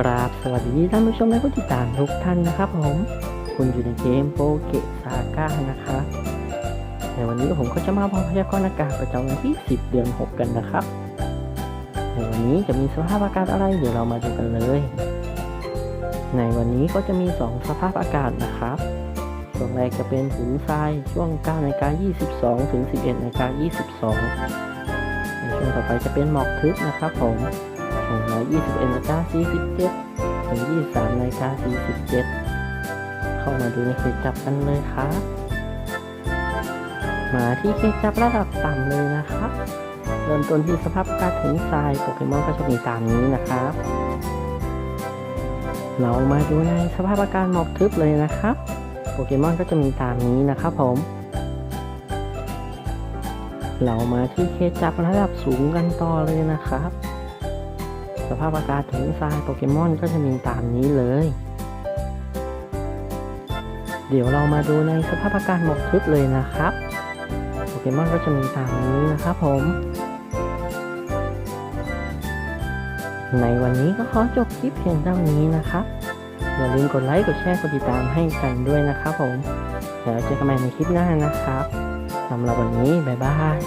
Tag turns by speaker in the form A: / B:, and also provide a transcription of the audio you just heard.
A: กราบสวัสดีท่านผู้ชมและผู้ติดตามทุกท่านนะครับผม คุณอยู่ในเกมโปเกซาก้านะครับในวันนี้ผมก็จะมาบอกพยากรณ์อากาศประจำวันที่ 10 เดือน 6 กันนะครับ ในวันนี้จะมีสภาพอากาศอะไรเดี๋ยวเรามาดูกันเลย ในวันนี้ก็จะมี 2 สภาพอากาศนะครับ ช่วงแรกจะเป็นหินทรายช่วง9นาฬิกา22 ถึง 11นาฬิกา22 ในช่วงต่อไปจะเป็นหมอกทึบนะครับผม ละ21นาฬิกา47ถึง23นาฬิกา47 เข้ามาดูในเขตจับกันเลยครับ มาที่เขตจับระดับต่ำเลยนะครับ เริ่มต้นที่สภาพกาศถึงทรายโปเกมอนก็จะมีตามนี้นะครับ เรามาดูในสภาพอากาศหมอกทึบเลยนะครับ โปเกมอนก็จะมีตามนี้นะครับผมเรามาที่เขตจับระดับสูงกันต่อเลยนะครับ สภาพอากาศถึงทรายโปเกมอนก็จะมีตามนี้เลย เดี๋ยวเรามาดูในสภาพอากาศหมกทึบเลยนะครับ โปเกมอนก็จะมีตามนี้นะครับผม ในวันนี้ก็ขอจบคลิปเพียงเท่านี้นะครับ อย่าลืมกดไลค์ กดแชร์ กดติดตามให้กันด้วยนะครับผมเดี๋ยวเจอกันใหม่ในคลิปหน้านะครับสำหรับวันนี้ บ๊ายบาย